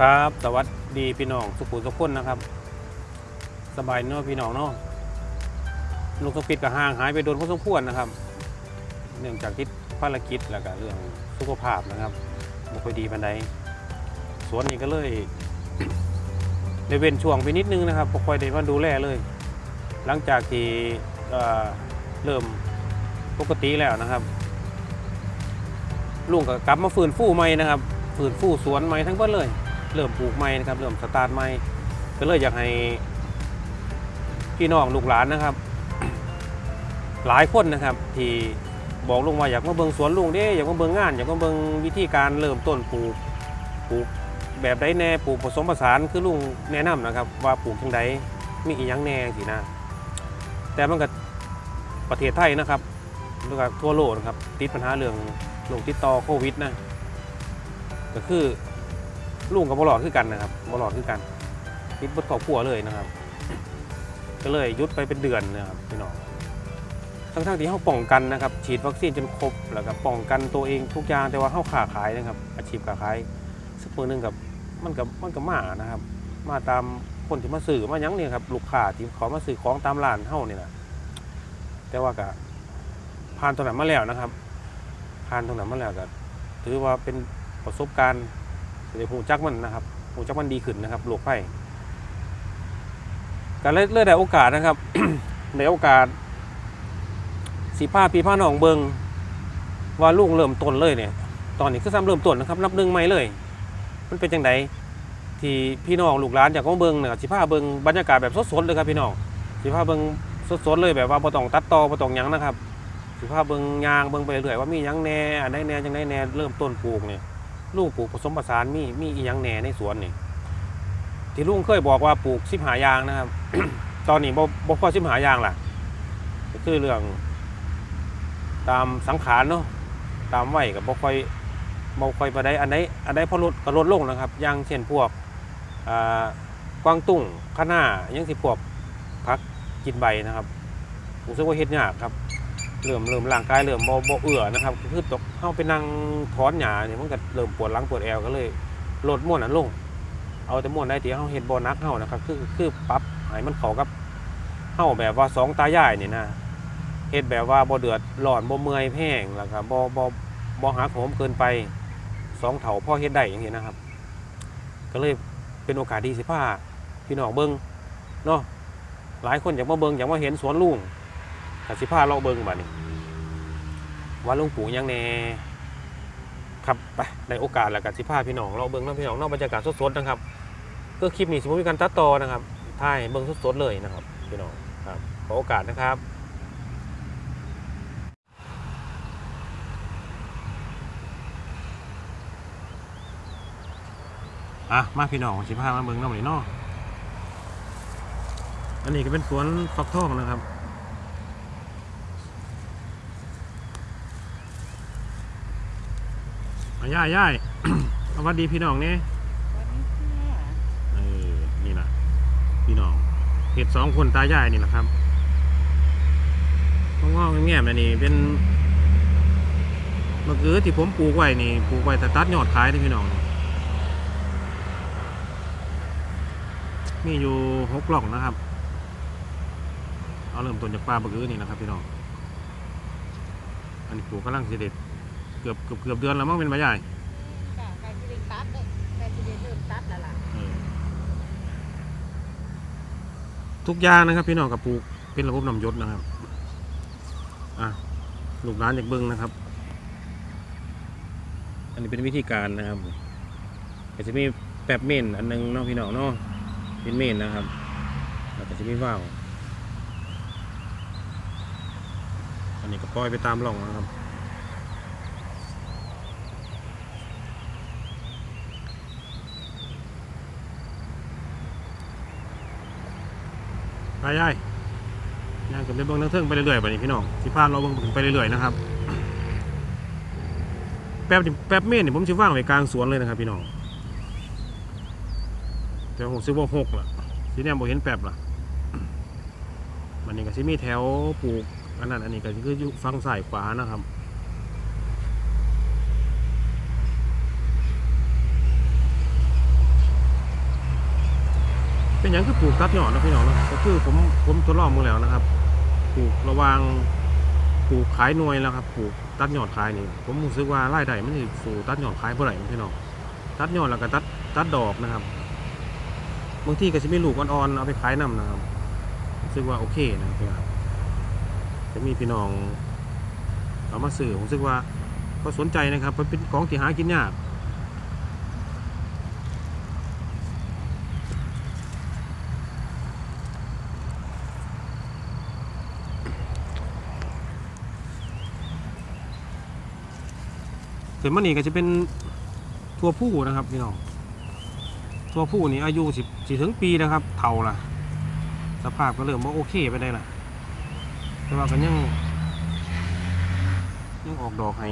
ครับ สวัสดีพี่น้องสุขุมสุขคนนะครับ สบายเนาะพี่น้องเนาะลุงสมปิดกับห่างหายไปโดนพอสมควรนะครับ เนื่องจากทิศภารกิจแล้วก็เรื่องสุขภาพนะครับไม่ค่อยดีปันใดสวนนี้ก็เลยได้เว้นช่วงไปนิดนึงนะครับบ่ค่อยได้มาดูแลเลย หลังจากที่เเริ่มปกติแล้วนะครับลุงก็กลับมาฟื้นฟูใหม่นะครับฟื้นฟูสวนใหม่ทั้งหมดเลย เริ่มปลูกใหม่นะครับ เริ่มสตาร์ทใหม่ก็เลยอยากให้พี่น้องลูกหลานนะครับ หลายคนนะครับ ที่บอกลุงว่าอยากมาเบิงสวนลุงเด้อยากมาเบิงงาน อยากมาเบิงวิธีการเริ่มต้นปลูกปลูกแบบใดแน่ปลูกผสมผสานคือลุงแนะนำนะครับ ว่าปลูกจังใดมีอีหยังแน่สินะแต่มันก็ประเทศไทยนะครับแล้วก็ทั่วโลกนะครับ ติดปัญหาเรื่องโรคติดต่อโควิดนะก็คือ ลุงกับบอลอดคือกันนะครับบอลอดคือกันติดบดขอบขัวเลยนะครับ ก็เลยยุดไปเป็นเดือนนะครับพี่น้องทั้งๆที่เขาป้องกันนะครับ ฉีดวัคซีนจนครบแล้วก็ป้องกันตัวเองทุกอย่างแต่ว่าเขาขาขายนะครับ อาชีพขาขายสักมือหนึงกับมันกับมันกับมานะครับ มาตามคนที่มาสื่อมายังเนี่ยครับลูกค้าที่ขามาสื่อของตามร้านเฮ้านี่แหละแต่ว่าก็ผ่านตรงนั้นมาแล้วนะครับผ่านตรงนั้นมาแล้วก็ถือว่าเป็นประสบการณ์ เดี๋ยวหูจักมันนะครับหูจักมันดีขึ้นนะครับโรคไข้การเลื่อยได้โอกาสนะครับได้โอกาสสีผ้าปีผ้าหนองเบิงว่าลุงเริ่มต้นเลยเนี่ย ตอนนี้คือซ้ำเริ่มต้นนะครับ นับหนึ่งใหม่เลย มันเป็นจังไดที่พี่น้องลูกหลานอยากมาเบิงเนะครับสีผ้าเบิงบรรยากาศแบบสดๆเลยครับพี่น้องสีผ้าเบิงสดๆเลยแบบว่าบ่ต้องตัดตอบ่ต้องยังนะครับสีผ้าเบิงยางเบิงไปเรื่อยว่ามียังแน่อันใดแน่จังไดแน่เริ่มต้นปลูกเนี่ย ลุงปลูกผสมผสานมีมีอีหยังแหน่ในสวนนี่ที่ลุงเคยบอกว่าปลูกสิบหายางนะครับ ตอนนี้บ่บ่พอสิบหายางล่ะก็คือเรื่อง ตามสังขารเนาะตามไหวกับบ่ค่อยบ่ค่อยไปได้อันใดอันใดพอลดก็ลดลงนะครับ อย่างเช่นพวกอ่ากวางตุ้งคะน้ายังสิพวกพักกินใบนะครับรู้สึกว่าเฮ็ดยากครับ เริ่มเริ่มร่างกายเริ่มบ่บ่เอื้อนะครับคือตกเข้าไปนั่งถอนหญ้าเนี่ยมันก็เริ่มปวดหลังปวดแอวก็เลยลดม่วนนั้นลง เอาแต่ม่วนได้ที่เฮาเฮ็ดบ่หนักเฮานะครับ คือคือปรับให้มันเข้ากับเฮาแบบว่าสองตายายนี่ยนะเฮ็ดแบบว่าบ่เดือดร้อนบ่เมื่อยแห้งแล้วก็บ่บ่บ่หักโหมเกินไปสองเถาพ่อเฮ็ดได้อย่างนี้นะครับ ก็เลยเป็นโอกาสดีสิพาพี่น้องเบิ่งเนาะหลายคนอยากมาเบิ่งอยากมาเห็นสวนลุง กสิพาเราะเบิงบัดนี้ว่าลุงปู่ยังแน่ครับไปในโอกาสแล้วกสิพาพี่น้องเราะเบิงแล้วพี่น้องนอกบรรยากาศสดๆนะครับก็คลิปนี้สมมติมีการตัดต่อนะครับถ่ายเบิงสดๆเลยนะครับพี่น้องครับขอโอกาสนะครับอะมาพี่น้องสิพามาเบิงน้องหน่อยเนาะอันนี้ก็เป็นสวนฟักทองนะครับ อะย่ายย่าย สวัสดีพี่น้องเนี่ยวันนี้ค่ะเออ นี่นะพี่น้องเห็ดสองคนตายายนี่แหละครับงอกๆแง่ๆนะนี่เป็นมะเขือที่ผมปลูกไว้นี่ปลูกไว้แต่ตัดยอดขายนะพี่น้องมีอยู่หกกล่องนะครับ เอาเริ่มต้นจากปลามะเขือนี่นะครับพี่น้องอันนี้ปลูกกำลังเสด็จ เกือบเกือบเกือบเดือนแล้วมั้งเป็นใบใหญ่ค่ะใครจะได้ตัดเลยใครจะได้เริ่มตัดแล้วล่ะเออทุกอย่างนะครับ พี่น้องกับปลูกเป็นระบบนำยศนะครับอะลูกร้านจากเบิ้งนะครับ อันนี้เป็นวิธีการนะครับก็จะมีแป๊บเมนอันหนึงเนาะพี่น้องเนาะเป็นเมนนะครับแล้วก็จะมีว่าวอันนี้ก็ปล่อยไปตามร่องนะครับ ไปย่ายย่างกับเบิ้งทั้งเทิงไปเรื่อยๆไปนี่พี่น้องสิพาเราเบิ้งไปเรื่อยๆนะครับ แป๊บนี่แป๊บเม่นี่ผมจะว่างไว้กลางสวนเลยนะครับ พี่น้องแต่ผมซื้อว่าหกล่ะทีนี้ผมเห็นแป๊บล่ะมันนี่ก็สิมีแถวปลูกอันนั้นอันนี้ก็คือฟังสายขวานะครับ หยังคือปลูกตัดยอดนะพี่น้องนะก็คือผมผมทดลองมาแล้วนะครับ ปลูกระวางปลูกขายหน่วยแล้วครับปลูกตัดหยอดขายนี่ผมรู้สึกว่ารายได้มันสิสู่ตัดหยอดขายบ่ได้พี่น้องตัดหยอดแล้วก็ตัดตัดดอกนะครับบางทีก็จะมีลูกอ่อนๆเอาไปขายนํนะครับรู้สึกว่าโอเคนะครับพี่น้องจะมีพี่น้องเอามาซื้อผมรู้สึกว่าก็สนใจนะครับเป็นของที่หากินยาก ส่วนมันนี่ก็จะเป็นทัวผู้นะครับพี่น้องทัวผู้นี่อายุสิบสี่ถึงปีนะครับ เท่าละสภาพก็เริ่มว่าโอเคไปได้ละแต่ว่าก็ยังยังออกดอกให้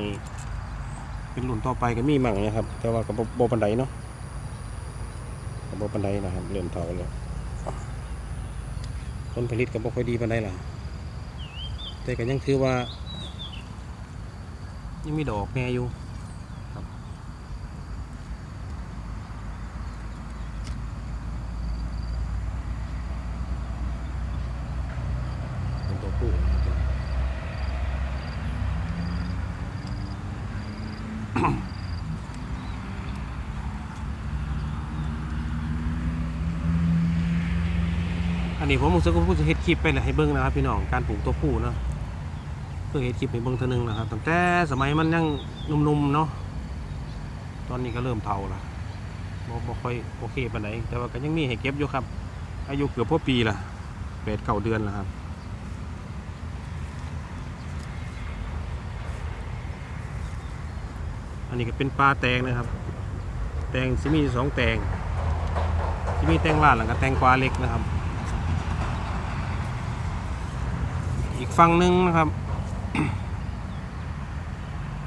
เป็นหลุนต่อไปก็มีมั่งนะครับ แต่ว่ากับโบปันไดเนาะกับโบปันไดนะครับเริ่มเท่าแล้วผลผลิตก็บ่ค่อยดีปันไดล่ะแต่ก็ยังถือว่ายังมีดอกแน่อยู่ เป็นตัวผู้นะครับอั นี้ผมรู้สึกว่าผู้จะเฮ็ดคลิปไปแหละให้เบิ่งนะครับพี่น้องการปลูกตัวผู้เนาะเพื่อเฮ็ดคลิปให้เบิ่งเท่านึงนะครับตั้งแต่สมัยมันยังนุ่มๆเนาะตอนนี้ก็เริ่มเฒ่าละบ่บ่ค่อยโอเคปานใดแต่ว่าก็ยังมีให้เก็บอยู่ครับ อายุเกือบพอปีละแปดเก้าเดือนแล้วครับอันนี้ก็เป็นปลาแตงนะครับ แตงซิมีสองแตงซิมีแตงลาดแล้วก็แตงกวาเล็กนะครับ อีกฝั่งหนึ่งนะครับ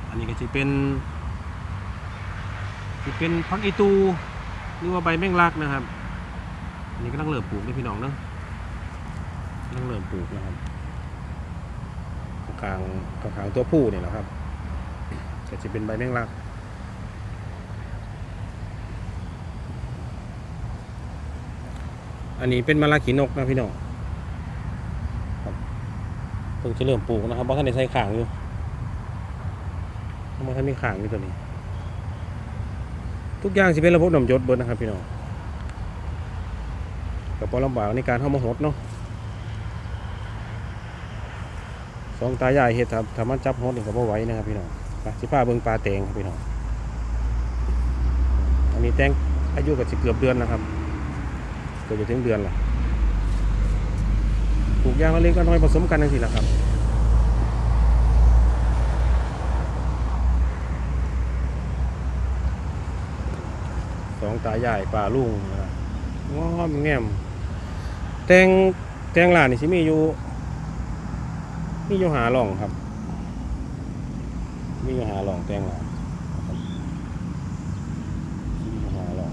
อันนี้ก็จะเป็นจะเป็นพักอีตูหรือว่าใบแมงลักนะครับ อันนี้ก็ต้องเริ่มปลูกด้วยพี่น้องเนาะกำลังเริ่มปลูกนะครับข้างๆข้างตัวผู้เนี่ยแหละครับก็จะเป็นใบแมงลักอันนี้เป็นมะละขีนกนะพี่น้อง พิ่งจะเริ่มปลูกนะครับเพราะท่านได้ใส่ข่างอยู่เพราะท่านมีข่างอยู่ตัวนี้ ทุกอย่างจะเป็นระบบน้ำยศเบิดนะครับพี่น้องกับพอลำบากในการเข้ามาหดเนาะสองตายายเห็ดทำมันจับหดนี่ก็บ่ไหวนะครับพี่น้องสิพาเบิงปลาแตงครับพี่น้องอันนี้แตงอายุกับสิเกือบเดือนนะครับเกือบจะถึงเดือนละ ลูกยางละเล็กก็น้อยผสมกันนั่นสิละครับสองตายายปลาลุงนะครับงอมแง้มแตงแตงหลานนี่สิมีอยู่มีอยู่หาหล่องครับ มีหาหลองแตงหลานะครับมีหาหลอง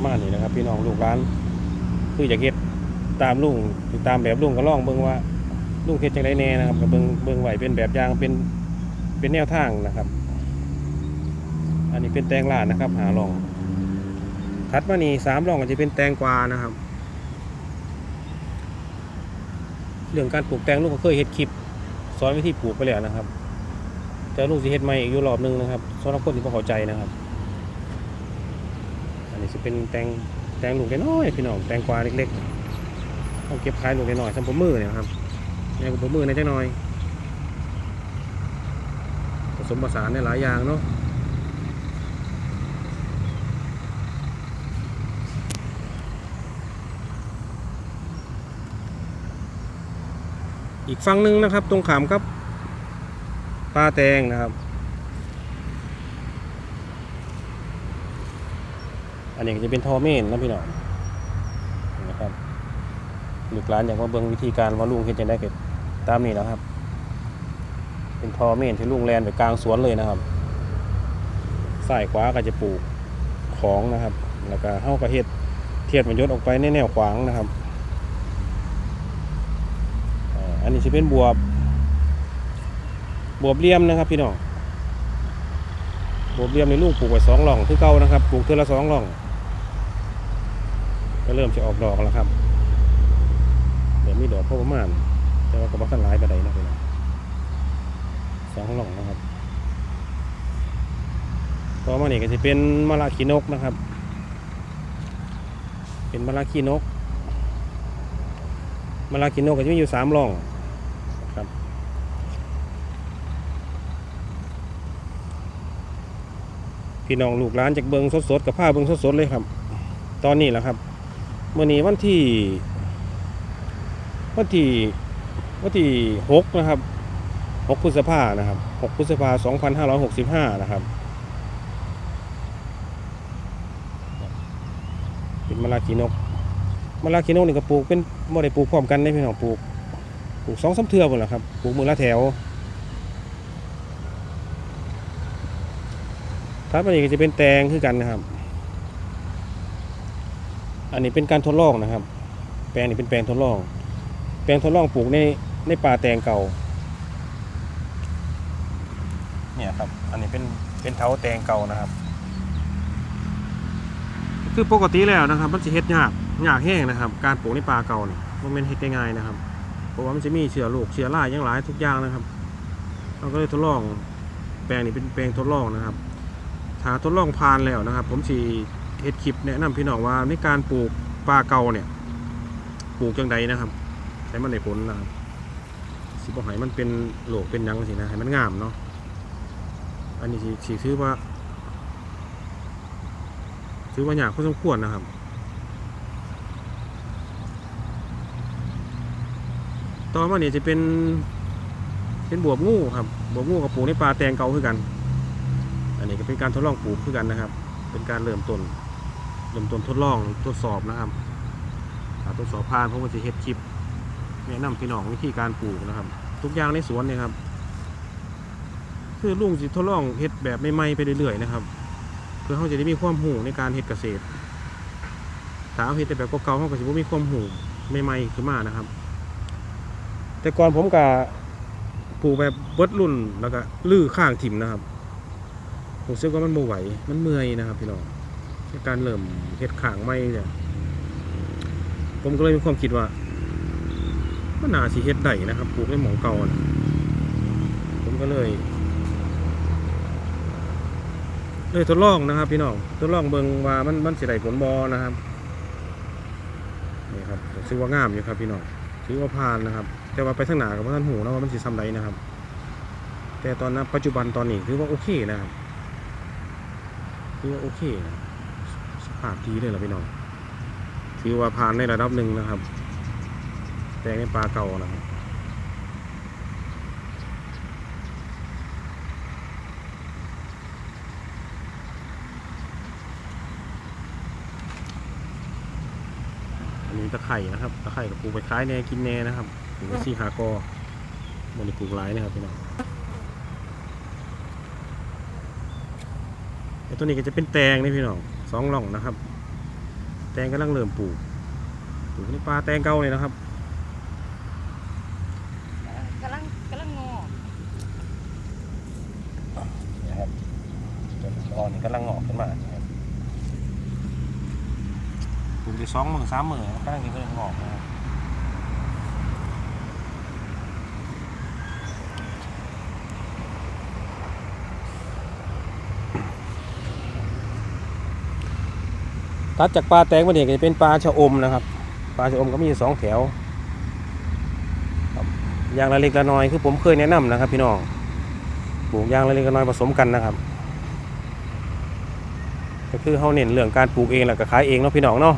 ประมาณนี้นะครับ พี่น้องลูกร้าน คืออยากเฮ็ดตามลุงตามแบบลุงก็ลองเบิ่งว่าลุงเฮ็ดจังไดแน่นะครับก็เบิ่งเบิ่งไหวเป็นแบบอย่างเป็นเป็นแนวทางนะครับ อันนี้เป็นแตงลาดนะครับ หาลองถัดมานี่สามลองก็จะเป็นแตงกวานะครับ เรื่องการปลูกแตงลูกก็เคยเฮ็ดคลิปสอนวิธีปลูกไปแล้วนะครับ แต่ลูกสิเฮ็ดใหม่อีกอยู่รอบหนึงนะครับสำหรับคนที่บ่เข้าใจนะครับ อันนี้จะเป็นแตงแตงลูกน้อยๆพี่น้องแตงกวาเล็กๆต้องเก็บขายลูกน้อยๆสำผมมือเนี่ยครับแนวผมมือในจักหน่อย ผสมผสานในหลายอย่างเนาะอีกฝั่งหนึ่งนะครับ ตรงขามครับปลาแตงนะครับ อันนี้ก็จะเป็นทอเมนนะพี่น้องนะครับลูกหลานอยากมาเบิ่งวิธีการว่าลุงเฮ็ดจังได๋ก็ตามนี้นะครับ เป็นทอเมนที่ลุงแลนไปกลางสวนเลยนะครับซ้ายขวาก็จะปลูกของนะครับ แล้วก็เฮาก็เฮ็ดเทียดมันยศออกไปในแนวขวางนะครับอันนี้สิเป็นบวบบวบเลี่ยมนะครับพี่น้องบผมเรียมในลูกปลูกไว้สองหล่องคือเก่านะครับปลูกเทือละสองหล่อง ก็เริ่มจะออกดอกแล้วครับเดี๋ยวมีดอกพอประมาณแต่ว่าก็บ่ทันหลายไปไหนนะพี่น้องสองหล่องนะครับต่อมานี่ก็จะเป็นมะระขีนกนะครับ เป็นมะระขีนกมะระขีนกก็จะมีอยู่สามหล่องครับพี่น้องลูกหลานจากเบิงสดๆกับผ้าเบิงสดๆเลยครับ ตอนนี้แหละครับ มื่อนี้วันที่วันที่วันที่หกนะครับหกพฤษภานะครับหกพฤษภาสองพันห้าร้อยหกสิบห้านะครับเป็นมะลากีนกมะลากีนกนี่ก็ปลูกเป็นบ่ได้ปลูกพร้อมกันได้พี่น้องปลูกปลูกสองสามเทือหมดแหละครับปลูกมือละแถวถัดมาอีกก็จะเป็นแตงคือกันนะครับ อันนี้เป็นการทดลองนะครับ แปลงนี้เป็นแปลงทดลอง แปลงทดลองปลูกในในป่าแตงเก่า เนี่ยครับ อันนี้เป็นเป็นเท้าแตงเก่านะครับ คือปกติแล้วนะครับ มันจะเฮ็ดยากยากแห้งนะครับ การปลูกในป่าเก่าเนี่ยมันเป็นเฮ็ดง่ายๆนะครับ เพราะว่ามันจะมีเชื้อโรคเชื้อราอย่างหลายทุกอย่างนะครับ เราก็เลยทดลอง แปลงนี้เป็นแปลงทดลองนะครับถ้าทดลองผ่านแล้วนะครับ ผมสี เฮ็ดคลิปแนะนำพี่น้องว่าในการปลูกปลาเก่าเนี่ย ปลูกจังใดนะครับให้มันได้ผลนะครับสิบ่ให้มันเป็นโหลกเป็นยังสินะให้มันงามเนาะอันนี้สิสิถือว่าถือว่าอยากพอสมควรนะครับต่อมาเนี่ยจะเป็นเป็นบวบงูครับบวบงูกับปูในป่าแตงเก่าคือกัน อันนี้ก็เป็นการทดลองปลูกคือกันนะครับ เป็นการเริ่มต้น เริ่มต้นทดลองทดสอบนะครับถ้าทดสอบผ่านผมก็จะเฮ็ดคลิปแนะนำพี่น้องวิธีการปลูกนะครับ ทุกอย่างในสวนเนี่ยครับ คือลุงจะทดลองเฮ็ดแบบใหม่ๆไปเรื่อยๆนะครับ เพื่อเขาจะได้มีความหูในการเฮ็ดเกษตรถ้าเอาเฮ็ดแต่แบบเก่าๆเขาก็จะบ่มีความหูใหม่ๆขึ้นมานะครับ แต่ก่อนผมก็ปลูกแบบเบิดรุ่นแล้วก็ลื้อข้างถิ่มนะครับผมเชื่อว่ามันบ่ไหวมันเมื่อยนะครับพี่น้อง การเริ่มเฮ็ดขางไม่เนี่ย ผมก็เลยมีความคิดว่ามันนาสิเฮ็ดได้นะครับปลูกในหมองเก่านะผมก็เลยเลยทดลองนะครับ พี่น้องทดลองเบิงว่ามันมันสิได้ผลบ่นะครับนี่ครับผมถือว่างามอยู่ครับ พี่น้องถือว่าผ่านนะครับ แต่ว่าไปทางหนากับท่านหูนะว่ามันสิซ้ำใดนะครับ แต่ตอนนั้นปัจจุบันตอนนี้ถือว่าโอเคนะครับถือว่าโอเคนะ สภาพดีเลยเหรอพี่น้องถือว่าผ่านในระดับหนึ่งนะครับ แต่ในปลาเก่านะครับอันนี้ตะไคร่นะครับตะไคร่กับปลูกไปคล้ายแน่กินแน่นะครับปลูกไปซี่หากอมันปลูกหลายนะครับพี่น้องไอ้ตัวนี้ก็จะเป็นแตงนี่พี่น้อง สองหล่องนะครับ แตงกำลังเริ่มปลูกปลูกในป่าแตงเก่าเลยนะครับกำลังกำลังงอนะครับต้นอ่อนนี่กำลังงอกขึ้นมานะครับปลูกได้สองหมื่นสามหมื่นกำลังจะเริ่มงอกนะครับ ตัดจากปลาแตงมาเนี่ยก็จะเป็นปลาชะอมนะครับ ปลาชะอมก็มีสองแถวอย่างละเล็กละน้อยคือผมเคยแนะนำนะครับ พี่น้องปลูกยางละเล็กละน้อยผสมกันนะครับ ก็คือเขาเน้นเรื่องการปลูกเองแล้วก็ขายเองเนาะพี่น้องเนาะ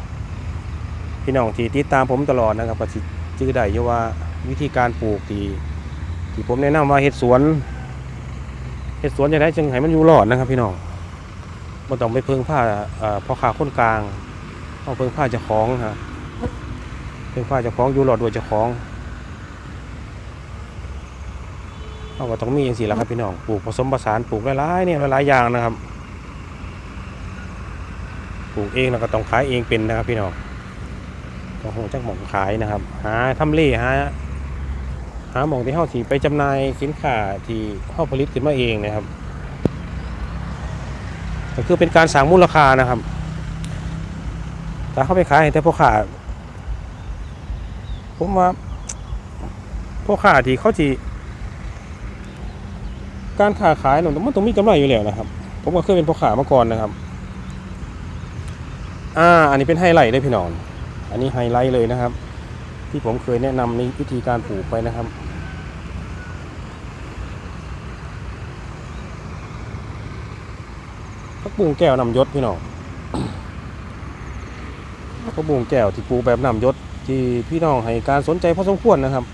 พี่น้องที่ติดตามผมตลอดนะครับก็สิจื้อได้ยว่าวิธีการปลูกที่ที่ผมแนะนำว่าเฮ็ดสวนเฮ็ดสวนจะได้จึงให้มันอยู่รอดนะครับ พี่น้อง บ่ต้องไปเพิ่งผ้าเอ่อพ่อค้าคนกลางเอาเพิ่งผ้าเจ้าของฮะเพิ่งผ้าเจ้าของอยู่รอดโดวยเจ้าของเราก็ต้องมีอย่างสี่ละครับพี่น้องปลูกผสมผสานปลูกหลายๆเนี่ยหลายๆอย่างนะครับปลูกเองแล้วก็ต้องขายเองเป็นนะครับพี่น้องก็คงจักหมองขายนะครับ หาทำเลหาหาหมองที่เฮาสิไปจำหน่ายสินค้าที่เฮาผลิตขึ้นมาเองนะครับ ก็คือเป็นการสร้างมูลค่านะครับแต่เขาไปขายให้แต่พ่อค้าผมว่าพ่อค้าที่เขาจีการค้าขายเนี่ยมันต้องมีกำไรอยู่แล้วนะครับ ผมก็เคยเป็นพ่อค้ามาก่อนนะครับ อ่า อันนี้เป็นไฮไลท์เลยพี่น้อง อันนี้ไฮไลท์เลยนะครับ ที่ผมเคยแนะนำในวิธีการปลูกไปนะครับ พักบุ้งแก้วนำยศพี่น้องพักบุ้งแก้วที่ปลูกแบบนำยศที่พี่น้องให้การสนใจพอสมควรนะครับ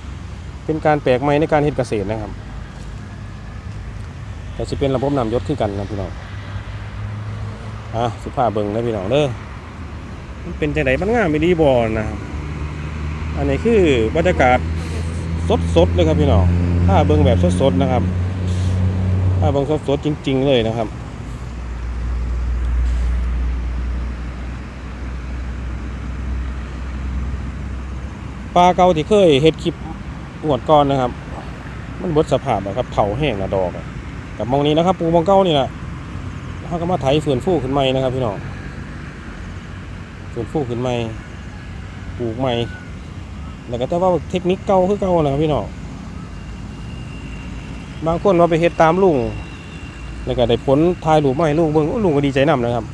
เป็นการแปลกใหม่ในการเฮ็ดเกษตรนะครับ แต่จะเป็นระบบนำยศขึ้นกันนะพี่น้องอะสุภาพเบิ่งนะพี่น้องเด้อมันเป็นจังไดมันงามไม่ดีบอลนะครับอันนี้คือบรรยากาศสดๆเลยครับพี่น้องถ้าเบิ่งแบบสดๆนะครับถ้าเบิ่งสดๆจริง ๆ เลยนะครับ ปลาเก่าที่เคยเฮ็ดคลิปงวดก่อนนะครับ มันบดสภาพอะครับเผาแห้งนะดอกกับมองนี้นะครับ ปูมองเก้านี่แหละเขาก็มาไถฝืนฟูขึ้นใหม่นะครับ พี่น้องฝืนฟูขึ้นใหม่ปลูกใหม่ แล้วก็แต่ว่าเทคนิคเก่าคือเก่านะครับพี่น้องบางคนว่าไปเฮ็ดตามลุงแล้วก็ได้ผลทายลูกใหม่ลุงเบิ่งลุงก็ดีใจนํนะครับ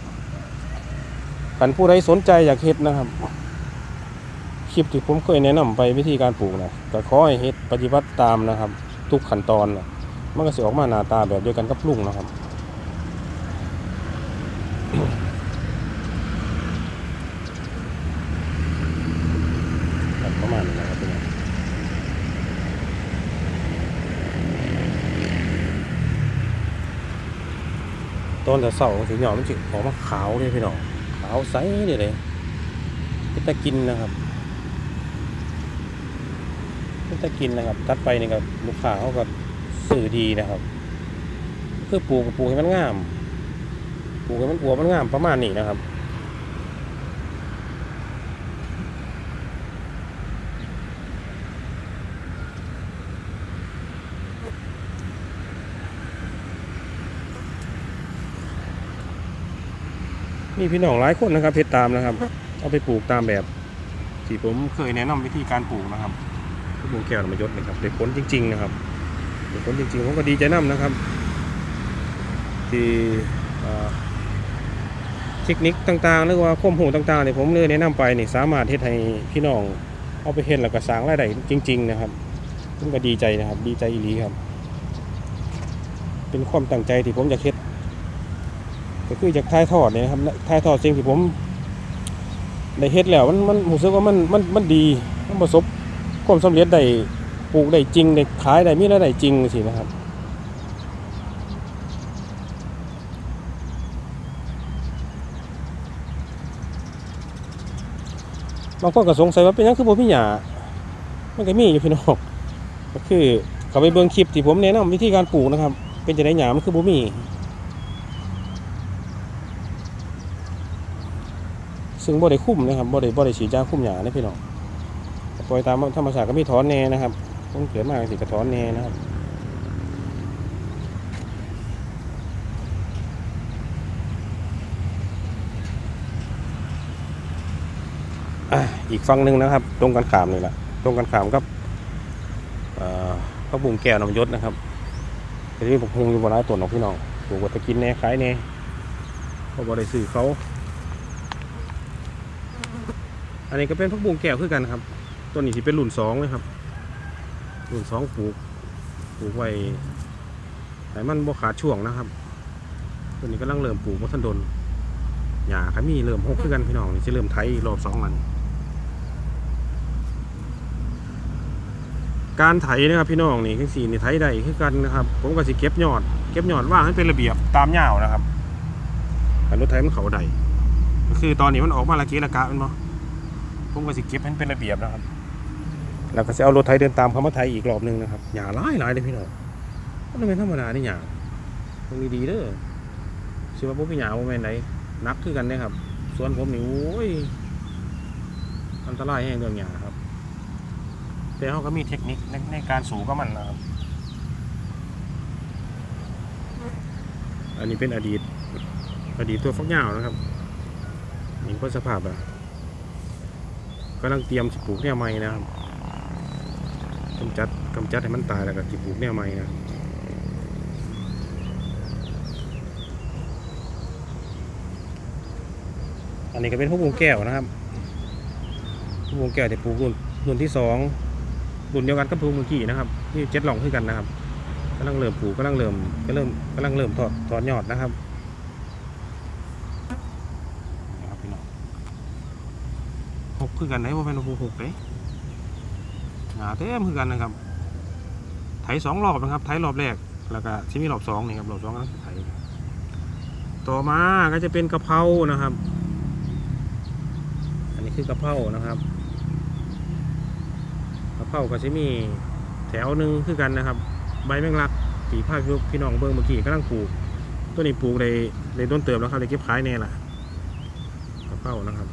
กันผู้ใดสนใจอยากเฮ็ดนะครับ คลิปที่ผมเคยแนะนำไปวิธีการปลูกนะก็ขอให้เฮ็ดปฏิบัติตามนะครับ ทุกขั้นตอนนะมันก็สิออกมาหน้าตาแบบเดียวกันกับลุงนะครับประมาณนี้นะครับต้นแต่เสาสีหยอมมันจิออกมาขาวเลยพี่น้องขาวใสเลยเลยเป็นตะกินนะครับ เป็นตะกินนะครับ ตัดไปนี่กับลูกค้าเขาก็สื่อดีนะครับ คือปลูกปลูกให้มันงาม ปลูกให้มันอวบมันงามประมาณนี้นะครับมีพี่น้องหลายคนนะครับเพชรตามนะครับ เอาไปปลูกตามแบบที่ผมเคยแนะนำวิธีการปลูกนะครับ ปลูแก้วมายศนะครับได้ผลจริง ๆ นะครับได้ผลจริงๆผมก็ดีใจนํนะครับ ที่เทคนิคต่างๆหรือว่าข้อมูลต่างๆที่ผมเลยแนะนำไปนี่สามารถเฮ็ดให้พี่น้องเอาไปเฮ็ดแล้วก็สร้างรายได้จริง ๆ นะครับผมก็ดีใจนะครับ ดีใจอีหลีครับ เป็นความตั้งใจที่ผมอยากเฮ็ดก็คือจากถ่ายทอดเนี่ยนะครับถ่ายทอดสิ่งที่ผมได้เฮ็ดแล้วมันมันรู้สึกว่ามันมันมันดีมันประสบ ความสำเร็จได้ปลูกได้จริงได้ขายได้มีรายได้จริงสินะครับบางคนก็สงสัยว่าเป็นยังคือบ่มีหญ้ามันก็มีอยู่พี่น้องก็คือเขาไปเบิ่งคลิปที่ผมแนะนำวิธีการปลูกนะครับ เป็นจังได๋หญ้ามันคือบ่มีซึ่งบ่ได้คุ้มนะครับบ่ได้บ่ได้ฉีดยาคุ้มหยาเลยพี่น้อง ปล่อยตามธรรมชาติก็มีถอนแน่นะครับต้นเกิดมากสิก็ถอนแน่นะครับอีกฝั่งหนึ่งนะครับ ตรงกันขามเลยล่ะ ตรงกันขามกับพระบุงแก้วนำยศนะครับก็จะมีปกพงอยู่บนร้ายตัวของพี่น้องปลูกวัตะกินแน่ขายแน่เพราบ่ได้ซื้อเขา อันนี้ก็เป็นพักบุงแก้วคือกันครับ ตัวนี้ที่เป็นรุ่นสองเลยครับ รุ่นสองปลูกปลูกไว้ให้มันบ่ขาดช่วงนะครับ ตัวนี้ก็ลังเริ่มปลูกวัฒนดนหญ้าขมีเริ่มหกคือกันพี่น้องนี่จะเริ่มไถรอบสองมันการไถนะครับพี่น้องนี่คือสีนี่ไถได้คือกันนะครับ ผมก็สิเก็บยอด เก็บยอดว่างให้เป็นระเบียบตามยาวนะครับการรถไถมันเขาใดก็คือตอนนี้มันออกมาละเกะละกะมันบ่ผมก็สิเก็บให้มันเป็นระเบียบนะครับ แล้วก็จะเอารถไถเดินตามเขามาไถอีกรอบหนึงนะครับหยาหลายหลายเลยพี่น้องมันเป็นธรรมดาเนี่ยหยาตรงนี้ดีเด้อสิว่าผมเป็นหยาบ่แม่นไหนนักคือกันนะครับส่วนผมนี่โอ้ยอันตรายแห่งเรื่องหยาครับ แต่เขาก็มีเทคนิคในในการสูงกับมันนะครับอันนี้เป็นอดีต อดีตตัวฟักยาวนะครับนี่ก็สภาพอะกำลังเตรียมสปลูกแนวใหม่นะครับ กำจัดกำจัดให้มันตายแล้วก็สิปลูกแนวใหม่นะอันนี้ก็เป็นพวกวงแก้วนะครับพวกวงแก้วจะปลูกรุ่นรุ่นที่สองรุ่นเดียวกันกับพวกเมื่อกี้นะครับนี่เจ็ดหลองคือกันนะครับกำลังเริ่มปลูกกำลังเริ่มก็เริ่มกำลังเริ่มถอดถอดยอดนะครับครับพี่น้องหกคือกันได้ว่าเป็นหกหกเลย หาเต็มคือกันนะครับ ไถสองรอบนะครับ ไถรอบแรก แล้วก็ที่มีรอบสองนี่ครับ รอบสองก็ไถ ต่อมาก็จะเป็นกะเพรานะครับ อันนี้คือกะเพรานะครับ กะเพราก็จะมีแถวหนึ่งคือกันนะครับ ใบแมงลักปีผ้าพี่น้องเบิ้งเมื่อกี้กำลังปลูก ตัวนี้ปลูกในในต้นเติมแล้วครับเลยเก็บขายแน่ล่ะกระเพรานะครับ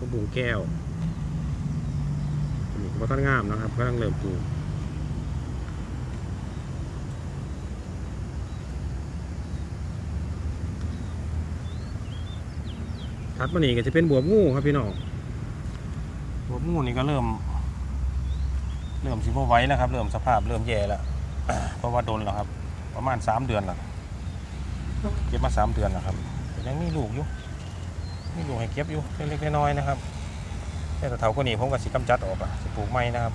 เป็นข้าวบุงแก้วนนี้ก็ต้นงามนะครับกำลังเริ่มปลูกถัดมานี่ก็จะเป็นบวบงูครับพี่น้องบวบงูนี่ก็เริ่ม เริ่มสิบไว้แล้วครับ เริ่มสภาพเริ่มแย่แล้วเพราะว่าโดนแล้วครับ ประมาณสามเดือนแล้วเก็บมาสามเดือนแล้วครับยังมีลูกอยู่ มีลูกให้เก็บอยู่เล็กๆน้อยๆนะครับแต่ถ้าเถาก็นี่ผมก็สิกำจัดออกอะสิปลูกไม้นะครับ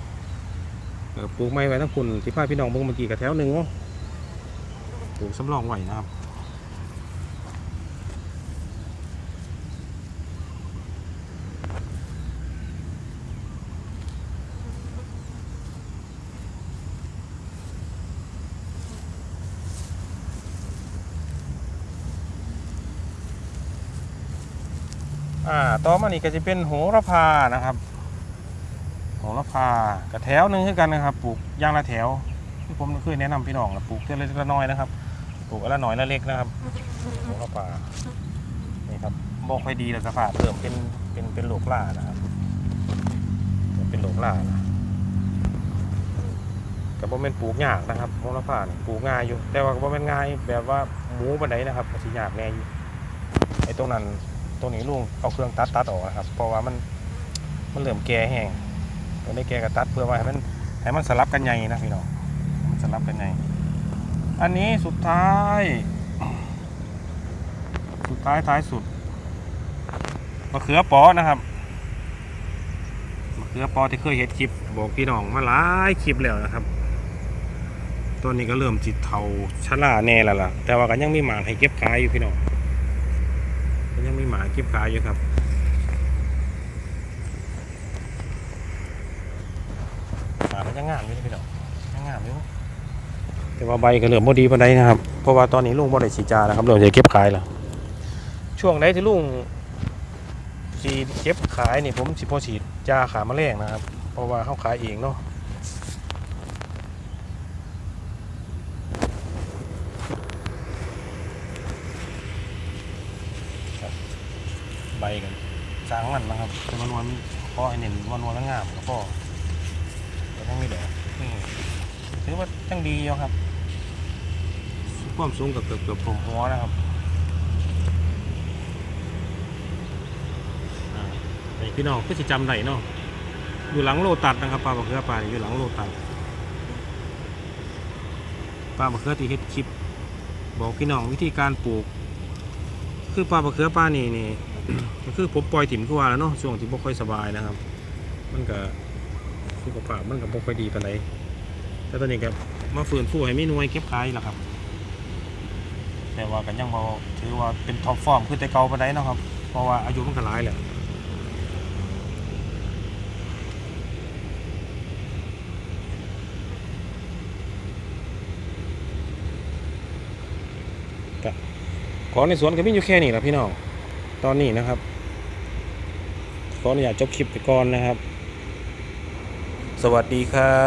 ปลูกไม้ไว้ทั้งคุณที่พ่าพี่น้องเพิ่งเมื่อกี้กับแถวหนึ่งเนาะปลูกสำรองไว้นะครับ อ่าต่อมานี่ก็จะเป็นโหระพานะครับ โหระพากระแถวหนึ่งคือกันนะครับ ปลูกย่างละแถวที่ผมเคยแนะนำพี่น้องนะปลูกเท่าเล็กละน้อยนะครับ ปลูกละน้อยละเล็กนะครับโหระพานี่ครับบอกค่อยดีแล้วสภาพเริ่มเป็นเป็นเป็นโรคล่านะครับเป็นโรคล่านะกับว่าเป็นปลูกยากนะครับโหระพานี่ปลูกง่ายอยู่ แต่ว่าก็บ่เป็นง่ายแบบว่าหมูบันไดนะครับก็สิยากแน่อยู่ไอ้ตรงนั้น ตรงนี้ลุงเอาเครื่องตัดตัดออกนะครับ เพราะว่ามันมันเริ่อมแก่แห้งตัวนี้แกก็ตัดเพื่อว่าให้มันให้มันสลับกันใหญ่นะพี่น้องมันสลับกันใหญ่อันนี้สุดท้าย สุดท้ายท้ายสุดมะเขือปอนะครับมะเขือปอที่เคยเห็นคลิปบอกพี่น้องมาหลายคลิปแล้วนะครับตัวนี้ก็เริ่มจิตเทาชะล่าแน่แล้วล่ะแต่ว่าก็ยังมีหมากให้เก็บขายอยู่พี่น้อง ยังมีหมาเก็บขายอยู่ครับหมามันยังงามอยู่นะพี่น้องยังงามอยู่แต่ว่าใบก็เหลือบ่ดีปานใดนะครับ เพราะว่าตอนนี้ลุงบ่ได้ฉีดยานะครับเริ่มจะเก็บขายแล้วช่วงไหนที่ลุงสีเก็บขายนี่ผมสิพอฉีดยาขาแมลงนะครับ เพราะว่าเขาขายเองเนาะ ใบกัน สร้างมันนะครับแต่มันวนพอให้เน้นวันวันละงามแล้วก็แต่ทั้งนี้แหละนี่ถือว่าจังดีอยู่ครับความสูงกับเกือบเกือบผมหัวนะครับไอ้พี่น้องก็จะจำได้เนาะอยู่หลังโลตัดนะครับปลาบะเขือปลาอยู่หลังโลตัดปลาบะเขือที่เฮ็ดคลิป บอกพี่น้องวิธีการปลูก คือปลาบะเขือปลานี่นี่ ก็คือผมปล่อยถิ่มขึ้นมาแล้วเนาะช่วงที่บ่ค่อยสบายนะครับ มันก็สุขภาพมันก็บ่ค่อยดีปานใดแต่ตอนนี้ก็มาฟื้นฟูให้มีหน่วยเก็บขายแล้วครับ แต่ว่าก็ยังบ่ถือว่าเป็นท็อปฟอร์มคือแต่เก่าปานใดเนาะครับ เพราะว่าอายุมันก็หลายแล้วก็ของในสวนก็มีอยู่แค่นี้แหละพี่น้อง ตอนนี้นะครับ ขออนุญาตจบคลิปไปก่อนนะครับ สวัสดีครับ